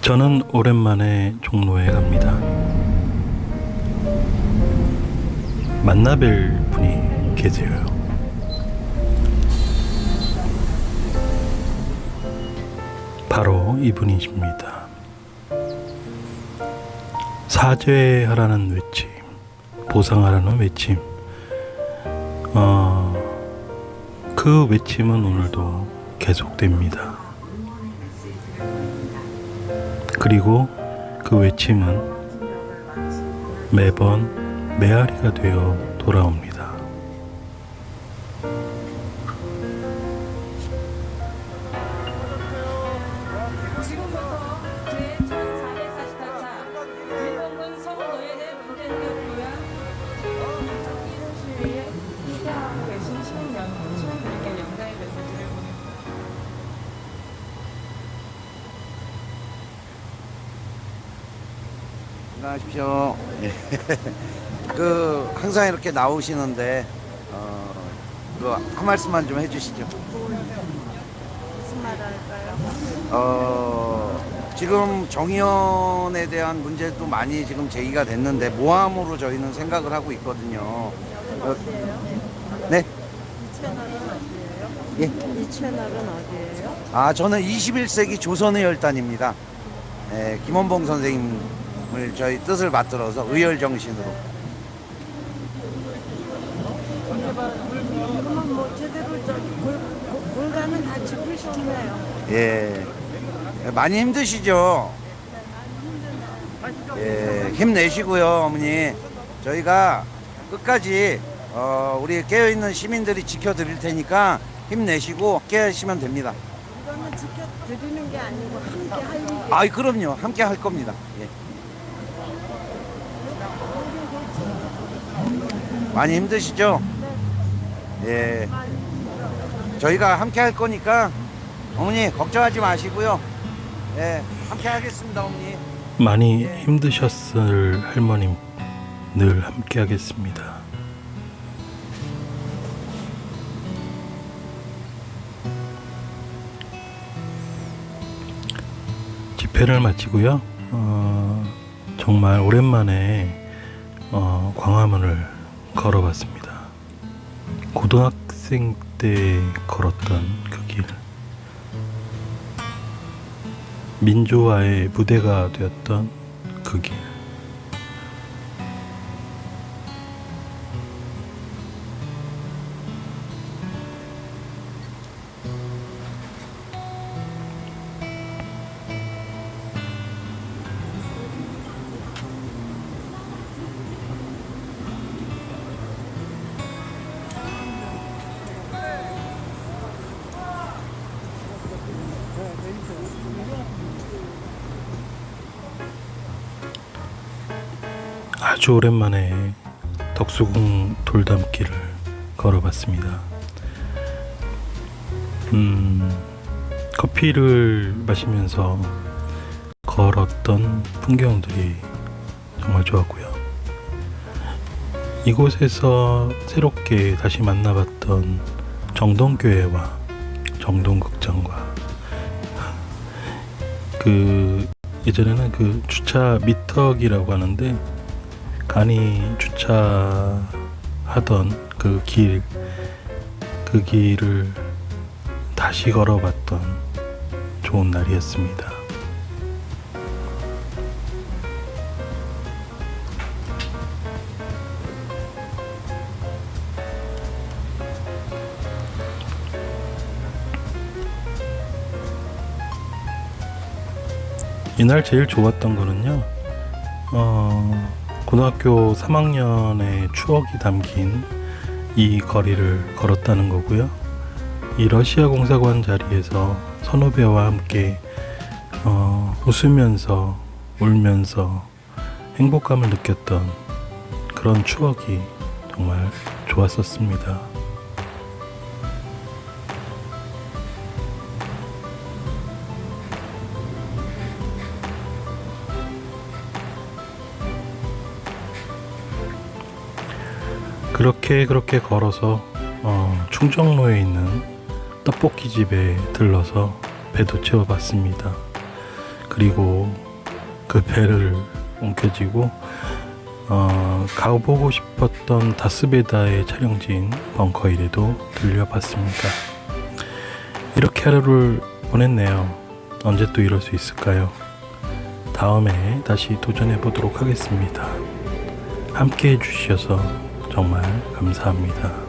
저는 오랜만에 종로에 갑니다. 만나뵐 분이 계세요. 바로 이분이십니다. 사죄하라는 외침, 보상하라는 외침. 어, 그 외침은 오늘도 계속됩니다. 그리고 그 외침은 매번 메아리가 되어 돌아옵니다. 안녕하십시오. 예. 그 항상 이렇게 나오시는데 어, 그한 말씀만 좀 해주시죠. 무슨 말 할까요? 어, 지금 정의연에 대한 문제도 많이 지금 제기가 됐는데 모함으로 저희는 생각을 하고 있거든요. 어, 네. 이 채널은 어디예요? 예. 이 채널은 어디예요? 아 저는 21세기 조선의 열단입니다. 예, 김원봉 선생님 을 저희 뜻을 받들어서 의열 정신으로. 그러면 뭐 제대로 저기 골, 골- 골반은 다 짚으셨네요. 예. 많이 힘드시죠? 예, 힘내시고요, 어머니. 저희가 끝까지 어, 우리 깨어 있는 시민들이 지켜 드릴 테니까 힘내시고 깨어시면 됩니다. 이거는 지켜드리는 게 아니고 함께 할 일이 아이, 그럼요. 함께 할 겁니다. 예. 많이 힘드시죠? 예. 저희가 함께 할 거니까 어머니 걱정하지 마시고요. 예, 함께 하겠습니다, 어머니. 많이 힘드셨을 할머님 늘 함께 하겠습니다. 집회를 마치고요. 어, 정말 오랜만에 어, 광화문을 걸어봤습니다. 고등학생 때 걸었던 그 길. 민주화의 무대가 되었던 그 길. 아주 오랜만에 덕수궁 돌담길을 걸어봤습니다. 음, 커피를 마시면서 걸었던 풍경들이 정말 좋았고요. 이곳에서 새롭게 다시 만나봤던 정동교회와 정동극장과 그 예전에는 그 주차 미터기라고 하는데 간이 주차하던 그 길, 그 길을 다시 걸어봤던 좋은 날이었습니다. 이날 제일 좋았던 거는요, 어, 고등학교 3학년의 추억이 담긴 이 거리를 걸었다는 거고요. 이 러시아 공사관 자리에서 선후배와 함께 어, 웃으면서 울면서 행복감을 느꼈던 그런 추억이 정말 좋았었습니다. 그렇게 그렇게 걸어서 어, 충정로에 있는 떡볶이 집에 들러서 배도 채워봤습니다. 그리고 그 배를 옮겨지고 어, 가보고 싶었던 다스베다의 촬영지인 벙커일에도 들려봤습니다. 이렇게 하루를 보냈네요. 언제 또 이럴 수 있을까요? 다음에 다시 도전해 보도록 하겠습니다. 함께 해주셔서 정말 감사합니다.